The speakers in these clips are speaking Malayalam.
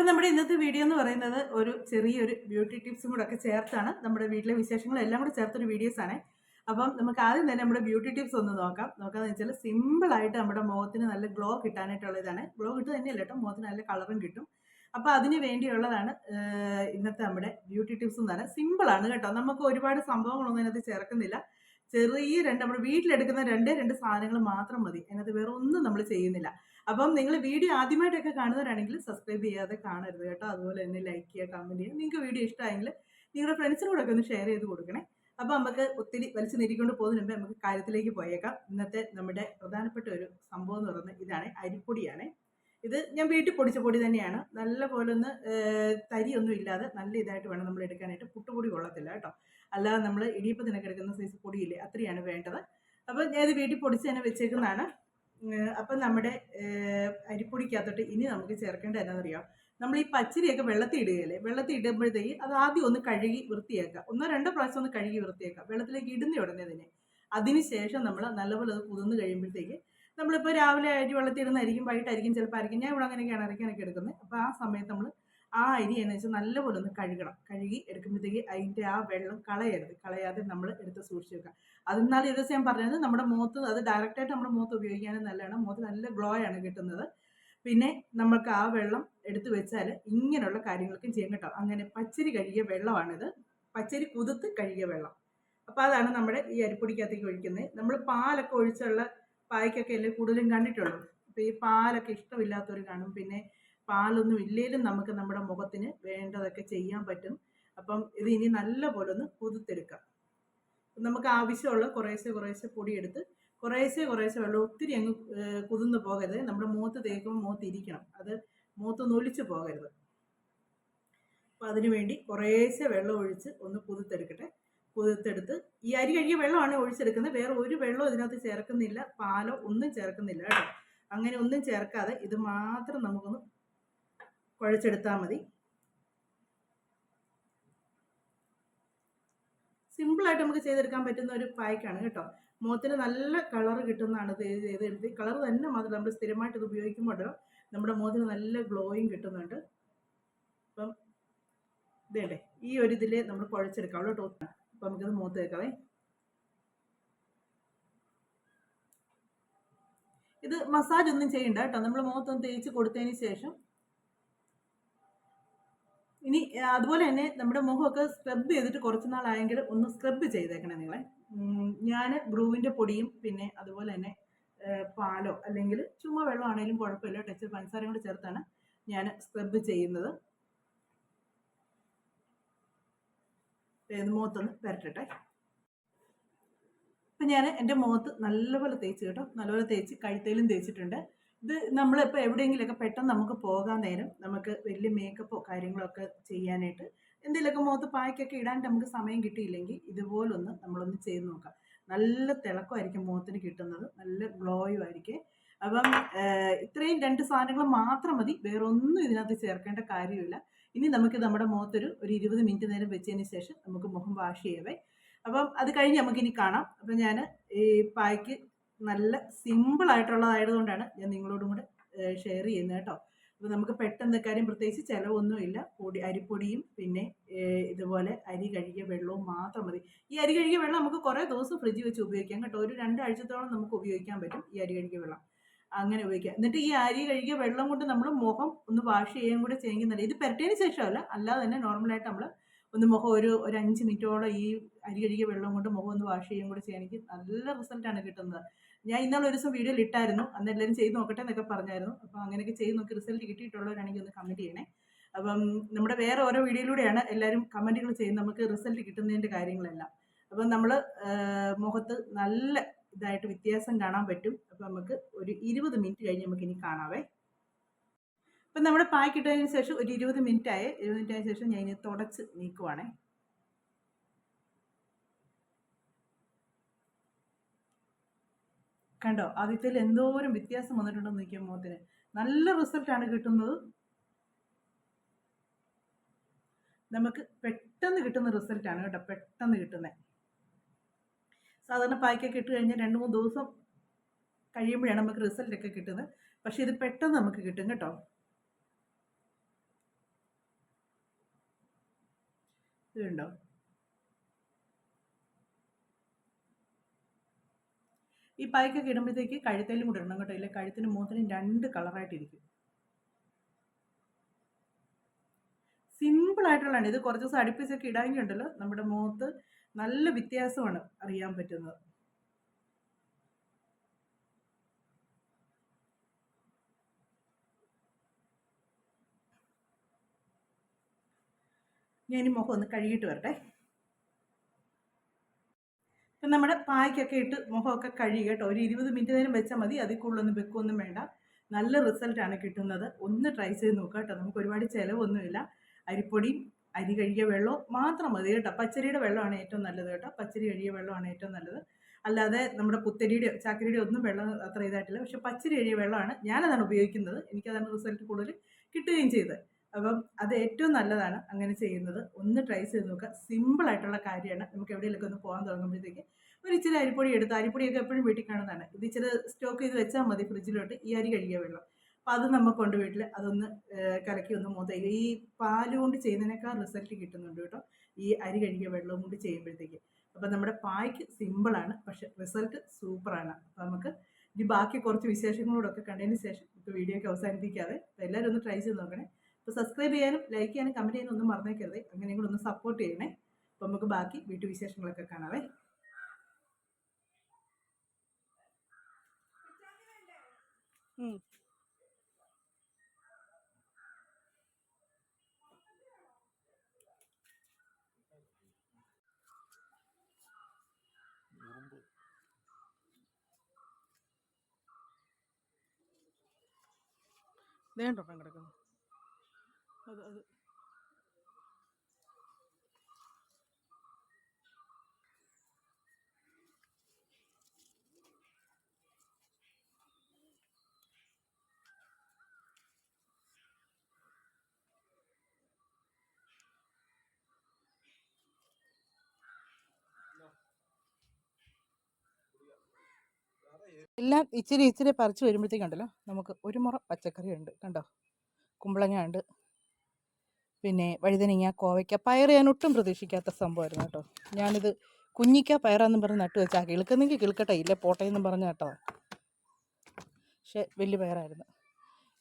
അപ്പം നമ്മുടെ ഇന്നത്തെ വീഡിയോ എന്ന് പറയുന്നത് ഒരു ചെറിയൊരു ബ്യൂട്ടി ടിപ്സും കൂടെ ഒക്കെ ചേർത്താണ് നമ്മുടെ വീട്ടിലെ വിശേഷങ്ങളെല്ലാം കൂടെ ചേർത്തൊരു ആണ്. അപ്പം നമുക്ക് ആദ്യം തന്നെ നമ്മുടെ ബ്യൂട്ടി ടിപ്സ് ഒന്ന് നോക്കാം. നോക്കാന്ന് വെച്ചാൽ സിമ്പിളായിട്ട് നമ്മുടെ മുഖത്തിന് നല്ല ഗ്ലോ കിട്ടാനായിട്ടുള്ള ഇതാണ്. ഗ്ലോ കിട്ടുക തന്നെയല്ല കേട്ടോ മുഖത്തിന് നല്ല കളറും കിട്ടും. അപ്പോൾ അതിന് വേണ്ടിയുള്ളതാണ് ഇന്നത്തെ നമ്മുടെ ബ്യൂട്ടി ടിപ്സ് എന്ന് പറഞ്ഞാൽ സിമ്പിളാണ് കേട്ടോ. നമുക്ക് ഒരുപാട് സംഭവങ്ങളൊന്നും അതിനകത്ത് ചേർക്കുന്നില്ല. ചെറിയ രണ്ട് നമ്മുടെ വീട്ടിലെടുക്കുന്ന രണ്ടേ രണ്ട് സാധനങ്ങൾ മാത്രം മതി. അതിനകത്ത് വേറെ ഒന്നും നമ്മൾ ചെയ്യുന്നില്ല. അപ്പം നിങ്ങൾ വീഡിയോ ആദ്യമായിട്ടൊക്കെ കാണുന്നവരാണെങ്കിൽ സബ്സ്ക്രൈബ് ചെയ്യാതെ കാണരുത് കേട്ടോ. അതുപോലെ തന്നെ ലൈക്ക് ചെയ്യുക കമന്റ് ചെയ്യുക. നിങ്ങൾക്ക് വീഡിയോ ഇഷ്ടമായെങ്കിൽ നിങ്ങളുടെ ഫ്രണ്ട്സിനോടൊക്കെ ഒന്ന് ഷെയർ ചെയ്ത് കൊടുക്കണേ. അപ്പോൾ നമുക്ക് ഒത്തിരി വലിച്ചു നീട്ടിക്കൊണ്ട് പോകുന്നതിന് മുമ്പ് നമുക്ക് കാര്യത്തിലേക്ക് പോയേക്കാം. ഇന്നത്തെ നമ്മുടെ പ്രധാനപ്പെട്ട ഒരു സംഭവം എന്ന് പറയുന്നത് ഇതാണ് അരിപ്പൊടിയാണ്. ഇത് ഞാൻ വീട്ടിൽ പൊടിച്ച പൊടി തന്നെയാണ്. നല്ല പോലെ ഒന്ന് തരിയൊന്നും ഇല്ലാതെ നല്ല ഇതായിട്ട് വേണം നമ്മൾ എടുക്കാനായിട്ട്. പുട്ടുപൊടി കൊള്ളത്തില്ല കേട്ടോ. അല്ലാതെ നമ്മൾ ഇടിയപ്പത്തിനൊക്കെ എടുക്കുന്ന സൈസ് പൊടിയില്ലേ അത്രയാണ് വേണ്ടത്. അപ്പോൾ ഞാൻ ഇത് വീട്ടിൽ പൊടിച്ച് തന്നെ വെച്ചേക്കുന്നതാണ്. അപ്പം നമ്മുടെ അരിപ്പൊടിക്കകത്തോട്ട് ഇനി നമുക്ക് ചേർക്കേണ്ടത് എന്നാണെന്നറിയാം നമ്മൾ ഈ പച്ചരിയൊക്കെ വെള്ളത്തിൽ ഇടുകയല്ലേ വെള്ളത്തിൽ ഇടുമ്പോഴത്തേക്ക് അത് ആദ്യം ഒന്ന് കഴുകി വൃത്തിയാക്കുക. ഒന്നോ രണ്ടോ പ്രാവശ്യം ഒന്ന് കഴുകി വൃത്തിയാക്കുക. വെള്ളത്തിലേക്ക് ഇടുന്ന ഉടനെ തന്നെ. അതിന് ശേഷം നമ്മൾ നല്ലപോലെ അത് കുതിർന്ന് കഴിയുമ്പോഴത്തേക്ക് നമ്മളിപ്പോൾ രാവിലെ അരി വെള്ളത്തിൽ ഇടുന്നതായിരിക്കും വൈകിട്ടായിരിക്കും ചിലപ്പോൾ ആയിരിക്കും ഞാൻ ഇവിടെ അങ്ങനെയൊക്കെയാണ് അരയ്ക്കാനൊക്കെ എടുക്കുന്നത്. അപ്പോൾ ആ സമയത്ത് നമ്മൾ ആ അരി എന്ന് വെച്ചാൽ നല്ലപോലെ ഒന്ന് കഴുകണം. കഴുകി എടുക്കുമ്പോഴത്തേക്ക് അതിന്റെ ആ വെള്ളം കളയരുത്. കളയാതെ നമ്മൾ എടുത്ത് സൂക്ഷിച്ച് വെക്കുക. അതെന്നാൽ ഒരു ദിവസം ഞാൻ പറഞ്ഞത് നമ്മുടെ മുഖത്ത് അത് ഡയറക്റ്റായിട്ട് നമ്മുടെ മുഖത്ത് ഉപയോഗിക്കാനും നല്ലതാണ്. മുഖത്ത് നല്ല ഗ്ലോ ആണ് കിട്ടുന്നത്. പിന്നെ നമുക്ക് ആ വെള്ളം എടുത്ത് വെച്ചാൽ ഇങ്ങനെയുള്ള കാര്യങ്ങൾക്കും ചെയ്യാൻ കിട്ടും. അങ്ങനെ പച്ചരി കഴുകിയ വെള്ളമാണിത്. പച്ചരി കുതിർത്ത് കഴുകിയ വെള്ളം. അപ്പോൾ അതാണ് നമ്മുടെ ഈ അരിപ്പൊടിക്കകത്തേക്ക് ഒഴിക്കുന്നത്. നമ്മൾ പാലൊക്കെ ഒഴിച്ചുള്ള പായ്ക്കൊക്കെ അല്ലേ കൂടുതലും കണ്ടിട്ടുള്ളൂ. അപ്പോൾ ഈ പാലൊക്കെ ഇഷ്ടമില്ലാത്തവർ കാണും. പിന്നെ പാലൊന്നും ഇല്ലെങ്കിലും നമുക്ക് നമ്മുടെ മുഖത്തിന് വേണ്ടതൊക്കെ ചെയ്യാൻ പറ്റും. അപ്പം ഇത് ഇനി നല്ല പോലെ ഒന്ന് കുതിർത്തെടുക്കാം നമുക്ക് ആവശ്യമുള്ള കുറേശ്ശെ കുറേശ്ശെ പൊടിയെടുത്ത് കുറേശ്ശെ കുറേശ്ശെ വെള്ളം ഒത്തിരി അങ്ങ് കുതിർന്ന് പോകരുത്. നമ്മുടെ മൂത്ത് തേക്കുമ്പോൾ മൂത്ത് ഇരിക്കണം. അത് മൂത്ത് നൊലിച്ച് പോകരുത്. അപ്പം അതിനുവേണ്ടി കുറേശ്ശെ വെള്ളം ഒഴിച്ച് ഒന്ന് കുതിർത്തെടുക്കട്ടെ കുതിർത്തെടുത്ത് ഈ അരി കഴുകിയ വെള്ളമാണ് ഒഴിച്ചെടുക്കുന്നത്. വേറെ ഒരു വെള്ളവും ഇതിനകത്ത് ചേർക്കുന്നില്ല. പാലോ ഒന്നും ചേർക്കുന്നില്ല കേട്ടോ. അങ്ങനെ ഒന്നും ചേർക്കാതെ ഇത് മാത്രം നമുക്കൊന്ന് കുഴച്ചെടുത്താൽ മതി. സിമ്പിളായിട്ട് നമുക്ക് ചെയ്തെടുക്കാൻ പറ്റുന്ന ഒരു പായ്ക്കാണ് കേട്ടോ. മുഖത്തിന് നല്ല കളർ കിട്ടുന്നതാണ് ഇത് ചെയ്തെടുത്ത് കളർ തന്നെ മാത്രം നമ്മൾ സ്ഥിരമായിട്ട് ഇത് ഉപയോഗിക്കുമ്പോൾ നമ്മുടെ മുഖത്തിന് നല്ല ഗ്ലോയും കിട്ടുന്നുണ്ട്. അപ്പം ഇതേണ്ടേ ഈ ഒരു ഇതിൽ നമ്മൾ കുഴച്ചെടുക്കാം. കേട്ടോ അപ്പം നമുക്കിത് മുഖത്ത് വെക്കാവേ. ഇത് മസാജ് ഒന്നും ചെയ്യണ്ട കേട്ടോ. നമ്മൾ മുഖത്തൊന്ന് തേച്ച് കൊടുത്തതിന് ശേഷം ഇനി അതുപോലെ തന്നെ നമ്മുടെ മുഖമൊക്കെ സ്ക്രബ് ചെയ്തിട്ട് കുറച്ച് നാളായെങ്കിൽ ഒന്ന് സ്ക്രബ് ചെയ്തേക്കണം നിങ്ങളെ. ഞാൻ ബ്രൂവിന്റെ പൊടിയും പിന്നെ അതുപോലെ തന്നെ പാലോ അല്ലെങ്കിൽ ചുമ്മാ വെള്ളമാണെങ്കിലും കുഴപ്പമില്ല. ടച്ച് പഞ്ചസാരയും കൂടെ ചേർത്താണ് ഞാൻ സ്ക്രബ് ചെയ്യുന്നത്. മുഖത്തൊന്ന് പുരട്ടട്ടെ. അപ്പം ഞാൻ എന്റെ മുഖത്ത് നല്ലപോലെ തേച്ച് കേട്ടോ. നല്ലപോലെ തേച്ച് കഴുത്തേലും തേച്ചിട്ടുണ്ട്. ഇത് നമ്മളിപ്പോൾ എവിടെയെങ്കിലുമൊക്കെ പെട്ടെന്ന് നമുക്ക് പോകാൻ നേരം നമുക്ക് വലിയ മേക്കപ്പോ കാര്യങ്ങളൊക്കെ ചെയ്യാനായിട്ട് എന്തെങ്കിലുമൊക്കെ മുഖത്ത് പായ്ക്കൊക്കെ ഇടാൻ നമുക്ക് സമയം കിട്ടിയില്ലെങ്കിൽ ഇതുപോലൊന്ന് നമ്മളൊന്ന് ചെയ്ത് നോക്കാം. നല്ല തിളക്കമായിരിക്കും മുഖത്തിന് കിട്ടുന്നത്. നല്ല ഗ്ലോയും ആയിരിക്കും. അപ്പം ഇത്രയും രണ്ട് സാധനങ്ങൾ മാത്രം മതി. വേറെ ഒന്നും ഇതിനകത്ത് ചേർക്കേണ്ട കാര്യമില്ല. ഇനി നമുക്ക് നമ്മുടെ മുഖത്തൊരു ഒരു ഇരുപത് മിനിറ്റ് നേരം വെച്ചതിന് ശേഷം നമുക്ക് മുഖം വാഷ് ചെയ്യവേ. അപ്പം അത് കഴിഞ്ഞ് നമുക്കിനി കാണാം. അപ്പം ഞാൻ ഈ പായ്ക്ക് നല്ല സിമ്പിൾ ആയിട്ടുള്ളതായതുകൊണ്ടാണ് ഞാൻ നിങ്ങളോടും കൂടെ ഷെയർ ചെയ്യുന്നത് കേട്ടോ. അപ്പോൾ നമുക്ക് പെട്ടെന്ന് കാര്യം പ്രത്യേകിച്ച് ചിലവൊന്നുമില്ല. പൊടി അരിപ്പൊടിയും പിന്നെ ഇതുപോലെ അരി കഴുകിയ വെള്ളവും മാത്രം മതി. ഈ അരി കഴുകിയ വെള്ളം നമുക്ക് കുറേ ദിവസം ഫ്രിഡ്ജിൽ വെച്ച് ഉപയോഗിക്കാം കേട്ടോ. ഒരു രണ്ടാഴ്ചത്തോളം നമുക്ക് ഉപയോഗിക്കാൻ പറ്റും ഈ അരി കഴുകിയ വെള്ളം. അങ്ങനെ ഉപയോഗിക്കാം. എന്നിട്ട് ഈ അരി കഴുകിയ വെള്ളം കൊണ്ട് നമ്മൾ മുഖം ഒന്ന് വാഷ് ചെയ്യാൻ കൂടെ ചെയ്യുന്നില്ല ഇത് പെരട്ടിയതിന് ശേഷമല്ല അല്ലാതെ തന്നെ നോർമലായിട്ട് നമ്മൾ ഒന്ന് മുഖം ഒരു ഒരു അഞ്ച് മിനിറ്റോളം ഈ അരി കഴുകിയ വെള്ളം കൊണ്ട് മുഖം ഒന്ന് വാഷ് ചെയ്യാൻ കൂടെ ചെയ്യണമെങ്കിൽ നല്ല റിസൾട്ടാണ് കിട്ടുന്നത്. ഞാൻ ഇന്നലെ ഒരു ദിവസം വീഡിയോയിൽ ഇട്ടായിരുന്നു അന്ന് എല്ലാവരും ചെയ്ത് നോക്കട്ടെ എന്നൊക്കെ പറഞ്ഞായിരുന്നു. അപ്പോൾ അങ്ങനെയൊക്കെ ചെയ്ത് നോക്കി റിസൾട്ട് കിട്ടിയിട്ടുള്ളവരാണെങ്കിൽ ഒന്ന് കമന്റ് ചെയ്യണേ. അപ്പം നമ്മുടെ വേറെ ഓരോ വീഡിയോയിലൂടെയാണ് എല്ലാവരും കമന്റുകൾ ചെയ്യുന്നത്. നമുക്ക് റിസൾട്ട് കിട്ടുന്നതിന്റെ കാര്യങ്ങളെല്ലാം. അപ്പം നമ്മൾ മുഖത്ത് നല്ല ഇതായിട്ട് വ്യത്യാസം കാണാൻ പറ്റും. അപ്പം നമുക്ക് ഒരു ഇരുപത് മിനിറ്റ് കഴിഞ്ഞ് നമുക്ക് ഇനി കാണാവേ. അപ്പം നമ്മുടെ പാക്ക് ഇട്ടതിന് ശേഷം ഒരു ഇരുപത് മിനിറ്റ് ആയ. ഇരുപത് മിനിറ്റ് ആയ ശേഷം ഞാൻ ഇനി തുടച്ച് നീക്കുവാണേ. കണ്ടോ? ആദ്യത്തിൽ എന്തോരം വ്യത്യാസം വന്നിട്ടുണ്ടെന്ന് നോക്കിയാൽ മുഖത്തിന്. നല്ല റിസൾട്ടാണ് കിട്ടുന്നത്. നമുക്ക് പെട്ടെന്ന് കിട്ടുന്ന റിസൾട്ടാണ് കേട്ടോ. പെട്ടെന്ന് കിട്ടുന്നത് സാധാരണ പായ്ക്കൊക്കെ ഇട്ട് കഴിഞ്ഞാൽ രണ്ട് മൂന്ന് ദിവസം കഴിയുമ്പോഴാണ് നമുക്ക് റിസൾട്ടൊക്കെ കിട്ടുന്നത്. പക്ഷേ ഇത് പെട്ടെന്ന് നമുക്ക് കിട്ടും കേട്ടോ. ഇതുണ്ടോ ഈ പായ്ക്കൊക്കെ ഇടുമ്പോഴത്തേക്ക് കഴുത്തേലും കൂടെ ഇടണം കേട്ടോ. ഇല്ല? കഴുത്തിന് മൂത്തിനും രണ്ട് കളറായിട്ടിരിക്കും സിമ്പിൾ ആയിട്ടുള്ളതാണ്. ഇത് കുറച്ച് ദിവസം അടുപ്പിച്ചൊക്കെ ഇടാങ്ങിയുണ്ടല്ലോ നമ്മുടെ മുഖത്ത് നല്ല വ്യത്യാസമാണ് അറിയാൻ പറ്റുന്നത്. ഈ മുഖം ഒന്ന് കഴുകിയിട്ട് വരട്ടെ. ഇപ്പം നമ്മുടെ പായ്ക്കൊക്കെ ഇട്ട് മുഖമൊക്കെ കഴുകി കേട്ടോ. ഒരു ഇരുപത് മിനിറ്റ് നേരം വെച്ചാൽ മതി. അതിൽ കൂടുതലൊന്നും വെക്കൊന്നും വേണ്ട. നല്ല റിസൾട്ടാണ് കിട്ടുന്നത്. ഒന്ന് ട്രൈ ചെയ്ത് നോക്കുക കേട്ടോ. നമുക്ക് ഒരുപാട് ചിലവൊന്നുമില്ല. അരിപ്പൊടിയും അരി കഴുകിയ വെള്ളവും മാത്രം മതി കേട്ടോ. പച്ചരിയുടെ വെള്ളമാണ് ഏറ്റവും നല്ലത് കേട്ടോ. പച്ചരി കഴുകിയ വെള്ളമാണ് ഏറ്റവും നല്ലത്. അല്ലാതെ നമ്മുടെ പുത്തരിയുടെ ചാക്കരിയുടെ ഒന്നും വെള്ളം അത്ര ഇതായിട്ടില്ല. പക്ഷെ പച്ചരി കഴിയ വെള്ളമാണ് ഞാനതാണ് ഉപയോഗിക്കുന്നത്. എനിക്കതാണ് റിസൾട്ട് കൂടുതൽ കിട്ടുകയും ചെയ്തത്. അപ്പം അത് ഏറ്റവും നല്ലതാണ് അങ്ങനെ ചെയ്യുന്നത്. ഒന്ന് ട്രൈ ചെയ്ത് നോക്കുക. സിമ്പിൾ ആയിട്ടുള്ള കാര്യമാണ്. നമുക്ക് എവിടെയെങ്കിലൊക്കെ ഒന്ന് പോകാൻ തുടങ്ങുമ്പോഴത്തേക്ക് ഒരു ഇച്ചിരി അരിപ്പൊടി എടുത്ത് അരിപ്പൊടിയൊക്കെ എപ്പോഴും വീട്ടിൽ കാണുന്നതാണ് ഇത് ഇച്ചിരി സ്റ്റോക്ക് ചെയ്ത് വെച്ചാൽ മതി ഫ്രിഡ്ജിലോട്ട് ഈ അരി കഴുകിയ വെള്ളം. അപ്പോൾ അത് നമുക്കുണ്ട് വീട്ടിൽ അതൊന്ന് കലക്കി ഒന്ന് മുതൽ ഈ പാൽ കൊണ്ട് ചെയ്യുന്നതിനേക്കാൾ റിസൾട്ട് കിട്ടുന്നുണ്ട് കേട്ടോ. ഈ അരി കഴുകിയ വെള്ളവും കൊണ്ട് ചെയ്യുമ്പോഴത്തേക്ക്. അപ്പം നമ്മുടെ പായ്ക്ക് സിമ്പിളാണ് പക്ഷെ റിസൾട്ട് സൂപ്പറാണ് അപ്പോൾ നമുക്ക് ഇനി ബാക്കി കുറച്ച് വിശേഷങ്ങളോടൊക്കെ കണ്ടതിന് ശേഷം ഇപ്പോൾ വീഡിയോ ഒക്കെ അവസാനിപ്പിക്കാതെ എല്ലാവരും ഒന്ന് ട്രൈ ചെയ്ത് നോക്കണേ. അപ്പോൾ സബ്സ്ക്രൈബ് ചെയ്യാനും ലൈക്ക് ചെയ്യാനും കമന്റ് ചെയ്യാനും ഒന്നും മറന്നേക്കരുത്. അങ്ങനെയും കൂടെ ഒന്ന് സപ്പോർട്ട് ചെയ്യണേ. അപ്പോൾ നമുക്ക് ബാക്കി വീട്ടു വിശേഷങ്ങളൊക്കെ കാണാവേ. ഉം. വേണ്ടോ കിടക്കുന്നു? അത് അത്. എല്ലാം ഇച്ചിരി ഇച്ചിരി പറിച്ച് വരുമ്പോഴത്തേക്കുണ്ടല്ലോ നമുക്ക് ഒരു മുറ പച്ചക്കറി ഉണ്ട് കണ്ടോ? കുമ്പളങ്ങ ഉണ്ട് പിന്നെ വഴുതനങ്ങ കോവയ്ക്ക പയർ ഞാൻ ഒട്ടും പ്രതീക്ഷിക്കാത്ത സംഭവമായിരുന്നു കേട്ടോ. ഞാനിത് കുഞ്ഞിക്ക പയറാന്ന് പറഞ്ഞ് നട്ടു വെച്ചാൽ കിളുക്കുന്നെങ്കിൽ കിളുക്കട്ടെ ഇല്ല പോട്ടെ എന്നും പറഞ്ഞ കേട്ടോ പക്ഷേ വലിയ പയറായിരുന്നു.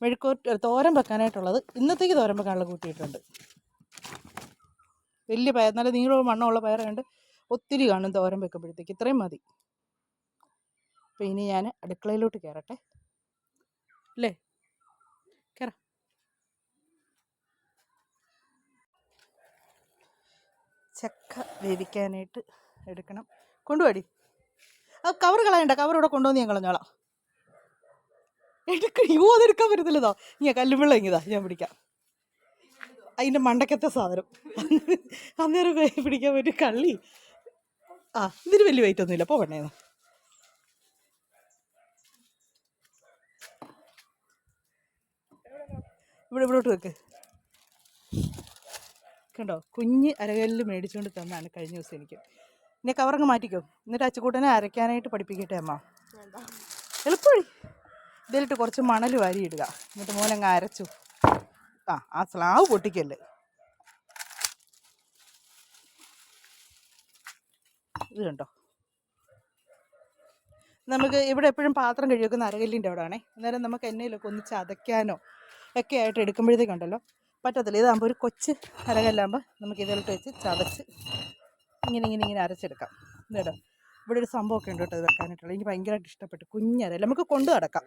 മെഴുക്കോട്ട് തോരൻ വെക്കാനായിട്ടുള്ളത് ഇന്നത്തേക്ക് തോരൻ വെക്കാനുള്ള കൂട്ടിയിട്ടുണ്ട്. വലിയ പയർ നല്ല നീളവും മണ്ണമുള്ള പയറുണ്ട് ഒത്തിരി കാണും തോരൻ വെക്കുമ്പോഴത്തേക്ക്. ഇത്രയും മതി. അപ്പോൾ ഇനി ഞാൻ അടുക്കളയിലോട്ട് കയറട്ടെ അല്ലേ കയറാം ചക്ക വേവിക്കാനായിട്ട് എടുക്കണം. കൊണ്ടുപോടി ആ കവർ കളയണ്ട. കവർ ഇവിടെ കൊണ്ടുവന്ന് ഞാൻ കളഞ്ഞോളാം. എടുക്ക. യോ അതെടുക്കാൻ പറ്റത്തില്ലതോ. ഞാൻ കല്ലുമ്പിള്ള ഇങ്ങിതാ ഞാൻ പിടിക്കാം. അതിന്റെ മണ്ടക്കത്തെ സാധനം. അന്നേരം പിടിക്കാൻ പറ്റും കള്ളി. ആ ഇതിന് വലിയ വെയിറ്റ് ഒന്നുമില്ല. പോകണ്ടേ ഇവിടെ ഇവിടോട്ട് വെക്ക്. കണ്ടോ? കുഞ്ഞ് അരകല്ല് മേടിച്ചുകൊണ്ട് തന്നാണ് കഴിഞ്ഞ ദിവസം എനിക്ക്. ഇനി കവറങ്ങ് മാറ്റിക്കോ. എന്നിട്ട് അച്ചുകൂട്ടനെ അരയ്ക്കാനായിട്ട് പഠിപ്പിക്കട്ടെ അമ്മ? എളുപ്പവഴി. ഇതിലിട്ട് കുറച്ച് മണൽ വാരിയിടുക. എന്നിട്ട് മോനങ്ങ് അരച്ചു. ആ ആ സ്ലാവ് പൊട്ടിക്കല്ലേ. ഇത് കണ്ടോ? നമുക്ക് ഇവിടെ എപ്പോഴും പാത്രം കഴുകി വെക്കുന്ന അരകല്ലിന്റെ അവിടെ ആണേ അന്നേരം നമുക്ക് എന്നയിലൊക്കെ ഒന്ന് ചതയ്ക്കാനോ ഒക്കെ ആയിട്ട് എടുക്കുമ്പോഴത്തേക്കുണ്ടല്ലോ. പറ്റത്തില്ല. ഇതാകുമ്പോൾ ഒരു കൊച്ച് അരകല്ലാകുമ്പോൾ നമുക്ക് ഇതിലിട്ട് വെച്ച് ചതച്ച് ഇങ്ങനെ ഇങ്ങനെ ഇങ്ങനെ അരച്ചെടുക്കാം. കേട്ടോ ഇവിടെ ഒരു സംഭവമൊക്കെ ഉണ്ട് കേട്ടോ ഇത് വെക്കാനായിട്ടുള്ളത്. എനിക്ക് ഭയങ്കരമായിട്ട് ഇഷ്ടപ്പെട്ടു. കുഞ്ഞരല്ല നമുക്ക് കൊണ്ടു നടക്കാം.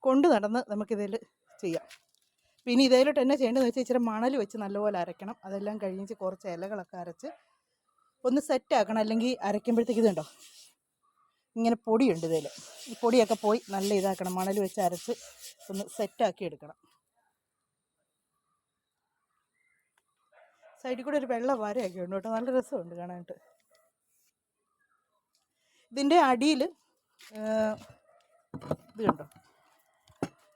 കൊണ്ടു നടന്ന് നമുക്കിതിൽ ചെയ്യാം. പിന്നെ ഇതിലോട്ട് എന്നാ ചെയ്യേണ്ടതെന്ന് വെച്ചാൽ ഇച്ചിരി മണൽ വെച്ച് നല്ലപോലെ അരയ്ക്കണം. അതെല്ലാം കഴിഞ്ഞ് കുറച്ച് ഇലകളൊക്കെ അരച്ച് ഒന്ന് സെറ്റ് ആക്കണം. അല്ലെങ്കിൽ അരയ്ക്കുമ്പോഴത്തേക്ക് ഇതുണ്ടോ? ഇങ്ങനെ പൊടിയുണ്ട് ഇതിൽ. ഈ പൊടിയൊക്കെ പോയി നല്ല ഇതാക്കണം. മണൽ വെച്ച് അരച്ച് ഒന്ന് സെറ്റാക്കി എടുക്കണം. സൈഡിൽ കൂടെ ഒരു വെള്ള വാരയൊക്കെ ഉണ്ട് കേട്ടോ. നല്ല രസമുണ്ട് കാണാനായിട്ട്. ഇതിന്റെ അടിയിൽ ഇത് കണ്ടോ?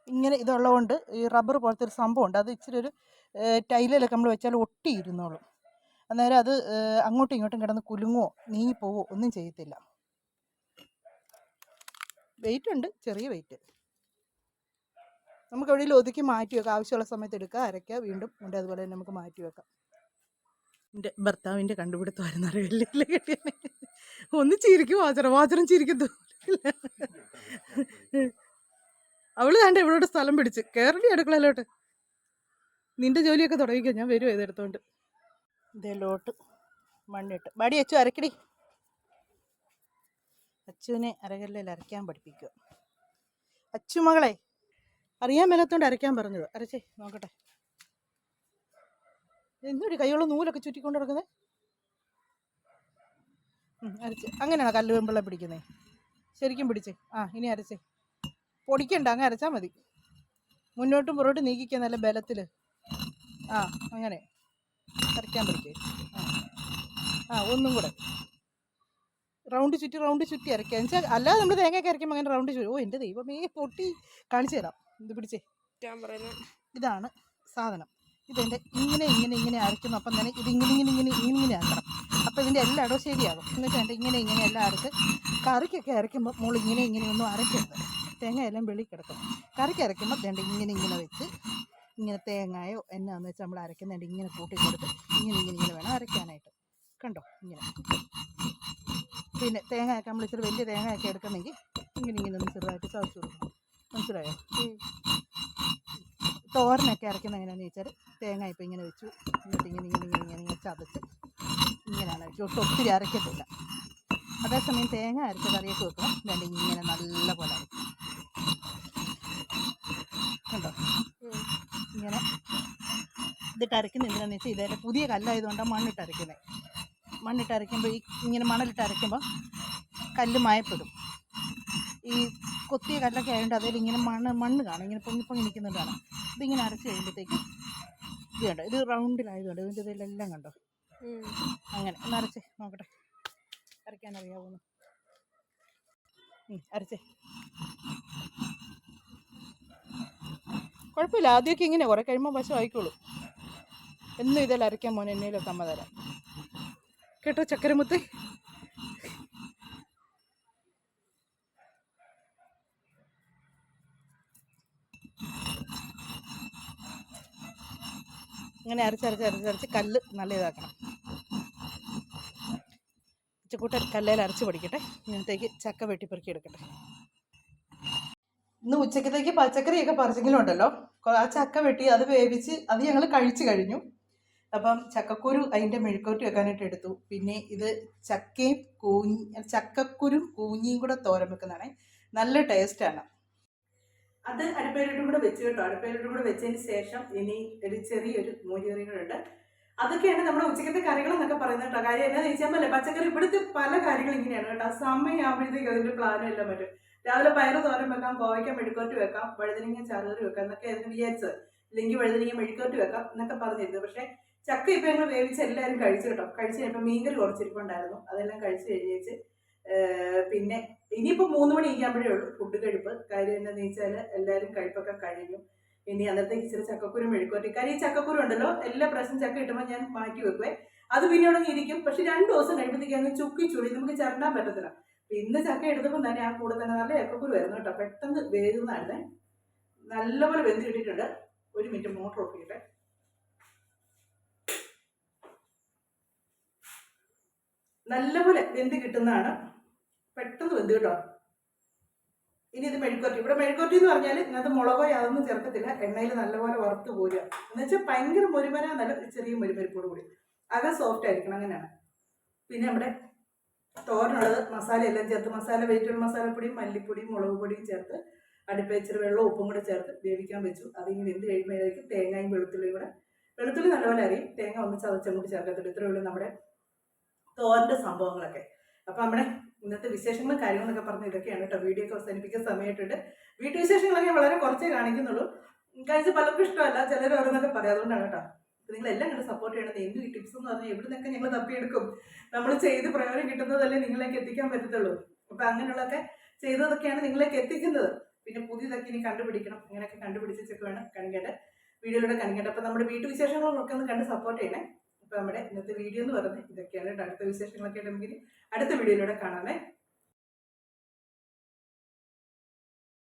ഇങ്ങനെ ഇതുള്ളതുകൊണ്ട് ഈ റബ്ബർ പോലത്തെ ഒരു സംഭവം ഉണ്ട്. അത് ഇച്ചിരി ഒരു ടൈലിലൊക്കെ നമ്മൾ വെച്ചാൽ ഒട്ടിയിരുന്നോളും. അന്നേരം അത് അങ്ങോട്ടും ഇങ്ങോട്ടും കിടന്ന് കുലുങ്ങുമോ നീങ്ങിപ്പോവോ ഒന്നും ചെയ്യത്തില്ല. വെയിറ്റ് ഉണ്ട് ചെറിയ വെയിറ്റ് നമുക്ക് എവിടെയെങ്കിലും ഒതുക്കി മാറ്റി വെക്കാം. ആവശ്യമുള്ള സമയത്ത് എടുക്കുക അരയ്ക്കുക വീണ്ടും ഉണ്ട് അതുപോലെ തന്നെ നമുക്ക് മാറ്റി വെക്കാം. എന്റെ ഭർത്താവിന്റെ കണ്ടുപിടുത്തമായിരുന്നു അറിയില്ല ഒന്ന് ചിരിക്കും വാചരം വാചരം ചിരിക്കുന്നു അവൾ താണ്ട ഇവളോട് സ്ഥലം പിടിച്ച്. കയറി അടുക്കളയിലോട്ട്. നിന്റെ ജോലിയൊക്കെ തുടങ്ങിക്കോ. ഞാൻ വരുമോ ഇതെടുത്തോണ്ട് ഇതേലോട്ട് മണ്ണിട്ട്. മടി അച്ചു അരക്കടി അച്ചുവിനെ അരകല്ലിൽ അരയ്ക്കാൻ പഠിപ്പിക്കുക. അച്ചു മകളെ അറിയാൻ മേലത്തോണ്ട് അരയ്ക്കാൻ പറഞ്ഞത്. അരച്ചേ നോക്കട്ടെ. എന്തൊരു കൈയുള്ള നൂലൊക്കെ ചുറ്റിക്കൊണ്ട് നടക്കുന്നത് അരച്ച്. അങ്ങനെയാണ് കല്ല് വെമ്പളം പിടിക്കുന്നത് ശരിക്കും പിടിച്ചേ. ആ ഇനി അരച്ചേ. പൊടിക്കണ്ട അങ്ങ് അരച്ചാൽ മതി. മുന്നോട്ടും പുറകോട്ടും നീക്കിക്കുക നല്ല ബലത്തിൽ ആ അങ്ങനെ. അരയ്ക്കാൻ പഠിക്കേ ആ ഒന്നും കൂടെ. റൗണ്ട് ചുറ്റി റൗണ്ട് ചുറ്റി അരയ്ക്കുക എന്ന് വെച്ചാൽ അല്ലാതെ നമ്മൾ തേങ്ങയൊക്കെ അരയ്ക്കുമ്പോൾ അങ്ങനെ റൗണ്ട് ചുറ്റി ഓ എന്റെ ദൈവമേ പൊട്ടി. കാണിച്ചു തരാം. ഇത് പിടിച്ചേ. ഇതാണ് സാധനം. ഇതിന്റെ ഇങ്ങനെ ഇങ്ങനെ ഇങ്ങനെ അരയ്ക്കുന്നു. അപ്പം തന്നെ ഇത് ഇങ്ങനെ ഇങ്ങനെ ഇങ്ങനെ ഇങ്ങനെ ഇങ്ങനെ ആക്കണം. അപ്പോൾ ഇതിന്റെ എല്ലാ ഇടവും ശരിയാകും. എന്നിട്ട് എന്റെ ഇങ്ങനെ ഇങ്ങനെ എല്ലാം അരച്ച് കറിക്കൊക്കെ അരയ്ക്കുമ്പോൾ മോൾ ഇങ്ങനെ ഇങ്ങനെ ഒന്നും അരയ്ക്കരുത്. തേങ്ങ എല്ലാം വെളി കിടക്കും കറിക്ക് അരയ്ക്കുമ്പോൾ തേണ്ട ഇങ്ങനെ ഇങ്ങനെ വെച്ച് ഇങ്ങനെ തേങ്ങയോ എന്നാന്ന് വെച്ചാൽ നമ്മൾ അരയ്ക്കുന്നുണ്ട് ഇങ്ങനെ കൂട്ടി കൊടുത്ത് ഇങ്ങനെ ഇങ്ങനെ ഇങ്ങനെ വേണം അരയ്ക്കാനായിട്ട്. കണ്ടോ? ഇങ്ങനെ. പിന്നെ തേങ്ങയൊക്കെ നമ്മൾ ഇച്ചിരി വലിയ തേങ്ങയൊക്കെ എടുക്കുന്നെങ്കിൽ ഇങ്ങനെ ഇങ്ങനെ ഒന്ന് ചെറുതായിട്ട് ചതച്ച് കൊടുക്കണം. മനസ്സിലായോ? തോരനൊക്കെ അരയ്ക്കുന്നത് എങ്ങനെയാണെന്ന് വെച്ചാൽ തേങ്ങ ഇപ്പം ഇങ്ങനെ വെച്ചു. എന്നിട്ട് ഇങ്ങനെ ഇങ്ങനെ ഇങ്ങനെ ഇങ്ങനെ ഇങ്ങനെ ചതച്ച് ഇങ്ങനെയാണ് വെച്ചു ഒട്ടും ഒത്തിരി അരയ്ക്കത്തില്ല. അതേസമയം തേങ്ങ അരച്ച കറിയൊക്കെ വെക്കണം. വേണ്ട ഇങ്ങനെ നല്ല പോലെ അരയ്ക്കും കണ്ടോ? ഇങ്ങനെ ഇതിട്ട് അരയ്ക്കുന്ന എന്തിനാന്ന് വെച്ചാൽ ഇതേ പുതിയ കല്ലായതുകൊണ്ടാണ് മണ്ണിട്ട് അരയ്ക്കുന്നത് മണ്ണിട്ട് അരയ്ക്കുമ്പോൾ ഈ ഇങ്ങനെ മണലിട്ട് അരയ്ക്കുമ്പോൾ കല്ല് മയപ്പെടും. ഈ കൊത്തിയ കല്ലൊക്കെ ആയതുകൊണ്ട് അതിൽ ഇങ്ങനെ മണ്ണ് മണ്ണ് കാണും. ഇങ്ങനെ പൊങ്ങി പൊങ്ങി നിൽക്കുന്നുണ്ടാണ് ഇതിങ്ങനെ അരച്ച് കഴിയുമ്പോഴത്തേക്ക് ഇത് കണ്ടോ? ഇത് റൗണ്ടിലായതുകൊണ്ട് ഇതിന്റെ ഇതിലെല്ലാം കണ്ടോ? അങ്ങനെ ഒന്ന് അരച്ച് നോക്കട്ടെ. അരയ്ക്കാൻ അറിയാവുന്നു അരച്ചേ. കുഴപ്പമില്ല. ആദ്യമൊക്കെ ഇങ്ങനെ കുറേ കഴിയുമ്പോൾ വശം ആയിക്കോളൂ. എന്നും ഇതെല്ലാം അരയ്ക്കാൻ മോനെ എന്നേലൊക്കെ അമ്മ തരാം. കേട്ടോ ചക്കരമുത്ത്? ഇങ്ങനെ അരച്ചരച്ച് അരച്ചരച്ച് കല്ല് നല്ല ഇതാക്കണം. ഉച്ചക്കൂട്ടൻ കല്ലേൽ അരച്ച് പൊടിക്കട്ടെ. ഇന്നത്തേക്ക് ചക്ക വെട്ടിപ്പെറുക്കി എടുക്കട്ടെ. ഇന്ന് ഉച്ചക്കത്തേക്ക് പച്ചക്കറിയൊക്കെ പറിച്ചെങ്കിലും ഉണ്ടല്ലോ ആ ചക്ക വെട്ടി അത് വേവിച്ച് അത് ഞങ്ങൾ കഴിച്ചു കഴിഞ്ഞു. അപ്പം ചക്കക്കുരു അതിന്റെ മെഴുക്കോട്ടി വെക്കാനായിട്ട് എടുത്തു. പിന്നെ ഇത് ചക്കയും കൂഞ്ഞി ചക്കക്കുരും കൂഞ്ഞിയും കൂടെ തോരൻ വെക്കുന്നതാണ്. നല്ല ടേസ്റ്റാണ് അത് അടുപ്പയിലോട്ടും കൂടെ വെച്ച് കേട്ടോ. അടുപ്പയിലോട്ടും കൂടെ വെച്ചതിന് ശേഷം ഇനി ഒരു ചെറിയൊരു മൂലികറികളുണ്ട് ഉണ്ട് അതൊക്കെയാണ് നമ്മുടെ ഉച്ചക്കത്തെ കറികൾ എന്നൊക്കെ പറയുന്നത് കേട്ടോ. കാര്യം എന്നാന്ന് ചോദിച്ചാൽ പച്ചക്കറി ഇവിടുത്തെ പല കാര്യങ്ങളും ഇങ്ങനെയാണ് കേട്ടോ. സമയമാകുമ്പോഴത്തേക്ക് അതിന്റെ പ്ലാനും എല്ലാം പറ്റും രാവിലെ പയറ് തോരൻ വെക്കാം കോവയ്ക്ക മെഴുക്കോട്ട് വെക്കാം വഴുതനങ്ങ ചാറുകറി വെക്കാം എന്നൊക്കെ ആയിരുന്നു വിചാരിച്ചത്. ഇല്ലെങ്കിൽ വഴുതനങ്ങ മെഴുക്കോട്ട് വെക്കാം എന്നൊക്കെ പറഞ്ഞിരുന്നു പക്ഷേ ചക്ക ഇപ്പം ഞങ്ങൾ വേവിച്ച് എല്ലാവരും കഴിച്ചു കേട്ടോ. കഴിച്ച് കഴിഞ്ഞപ്പോൾ മീൻകറി കുറച്ചിരിപ്പുണ്ടായിരുന്നു. അതെല്ലാം കഴിച്ച് കഴിഞ്ഞേച്ച് പിന്നെ ഇനിയിപ്പോൾ മൂന്ന് മണി ഇരിക്കുമ്പോഴേ ഉള്ളൂ. ഫുഡ് കഴിപ്പ്. കാര്യം എന്താണെന്ന് വെച്ചാൽ എല്ലാവരും കഴിപ്പൊക്കെ കഴിഞ്ഞു. ഇനി അന്നത്തെ ഇച്ചിരി ചക്കക്കുരു മെഴുക്കുവരട്ടി കാര്യം ഈ ചക്കക്കുരു ഉണ്ടല്ലോ എല്ലാ പ്രാവശ്യം ചക്ക കിട്ടുമ്പോൾ ഞാൻ മാറ്റി വെക്കുവേ. അത് പിന്നെ ഉണങ്ങി ഇരിക്കും. പക്ഷെ രണ്ട് ദിവസം കഴിയുമ്പോഴത്തേക്ക് അങ്ങ് ചുക്കി ചുളി. നമുക്ക് ചരണ്ടാൻ പറ്റത്തില്ല. ഇന്ന് ചക്ക എടുത്തപ്പോൾ തന്നെ ആ കൂടെ തന്നെ നല്ല ചക്കക്കുരു വരുന്നു കേട്ടോ. പെട്ടെന്ന് വേകുന്നതായിരുന്നേ. നല്ലപോലെ വെന്ത് കിട്ടിയിട്ടുണ്ട്. ഒരു മിനിറ്റ് മോട്ടർ ഓഫ് നല്ലപോലെ വെന്ത് കിട്ടുന്നതാണ്. പെട്ടെന്ന് വെന്ത് കേട്ടോ. ഇനി ഇത് മെഴുക്കുവരട്ടി. ഇവിടെ മെഴുക്കുവരട്ടി എന്ന് പറഞ്ഞാൽ ഇതിനകത്ത് മുളകോ യാതൊന്നും ചേർക്കത്തില്ല. എണ്ണയിൽ നല്ലപോലെ വറുത്ത് പോരുക എന്ന് വെച്ചാൽ ഭയങ്കര മുരുമന നല്ല ചെറിയ മുരുമരിപ്പോട് കൂടി. അകം സോഫ്റ്റ് ആയിരിക്കണം അങ്ങനെയാണ്. പിന്നെ നമ്മുടെ തോരനുള്ളത് മസാല എല്ലാം ചേർത്ത് മസാല വെജിറ്റബിൾ മസാലപ്പൊടിയും മല്ലിപ്പൊടിയും മുളക് പൊടിയും ചേർത്ത് അടുപ്പ് വെച്ചിട്ട് വെള്ളവും ഉപ്പും കൂടെ ചേർത്ത് വേവിക്കാൻ വെച്ചു. അതിങ്ങനെ വെന്ത് കഴിയുമ്പോഴേക്കും തേങ്ങയും വെളുത്തുള്ളിയും കൂടെ. വെളുത്തുള്ളി നല്ലപോലെ അറിയും തേങ്ങ ഒന്ന് ചതച്ചും കൂടി ചേർക്കത്തില്ല. ഇത്രയേ ഉള്ളൂ നമ്മുടെ തോരന്റെ സംഭവങ്ങളൊക്കെ. അപ്പം നമ്മുടെ ഇന്നത്തെ വിശേഷങ്ങളും കാര്യങ്ങളൊക്കെ പറഞ്ഞ് ഇതൊക്കെയാണ് കേട്ടോ. വീഡിയോ ഒക്കെ അവസാനിപ്പിക്കാൻ സമയമായിട്ടുണ്ട്. വീട്ടുവിശേഷങ്ങളൊക്കെ വളരെ കുറച്ചേ കാണിക്കുന്നുള്ളൂ. കഴിച്ച് പലർക്കും ഇഷ്ടമല്ല. ചിലർ ഓരോന്നൊക്കെ പറയാം. അതുകൊണ്ടാണ് കേട്ടോ. നിങ്ങൾ എല്ലാം കണ്ട് സപ്പോർട്ട് ചെയ്യണത് എന്ത് ടിപ്സ് എന്ന് പറഞ്ഞാൽ എവിടെ നിന്നൊക്കെ ഞങ്ങൾ തപ്പിയെടുക്കും? നമ്മൾ ചെയ്ത് പ്രയോജനം കിട്ടുന്നതല്ലേ നിങ്ങളിലേക്ക് എത്തിക്കാൻ പറ്റത്തുള്ളൂ. അപ്പം അങ്ങനെയുള്ളതൊക്കെ ചെയ്തതൊക്കെയാണ് നിങ്ങളിലേക്ക് എത്തിക്കുന്നത്. പിന്നെ പുതിയതൊക്കെ ഇനി കണ്ടുപിടിക്കണം. അങ്ങനെയൊക്കെ കണ്ടുപിടിച്ചൊക്കെ വേണം കണിക്കേണ്ട വീഡിയോയിലൂടെ കണിക്കേണ്ട അപ്പം നമ്മുടെ വീട്ടുവിശേഷങ്ങളൊക്കെ ഒന്ന് കണ്ട് സപ്പോർട്ട് ചെയ്യണേ. അപ്പോൾ നമ്മുടെ ഇന്നത്തെ വീഡിയോ എന്ന് പറയുന്നത് ഇതൊക്കെയാണ്. അടുത്ത വിശേഷങ്ങളൊക്കെ ഇനി അടുത്ത വീഡിയോയിലൂടെ കാണാമേ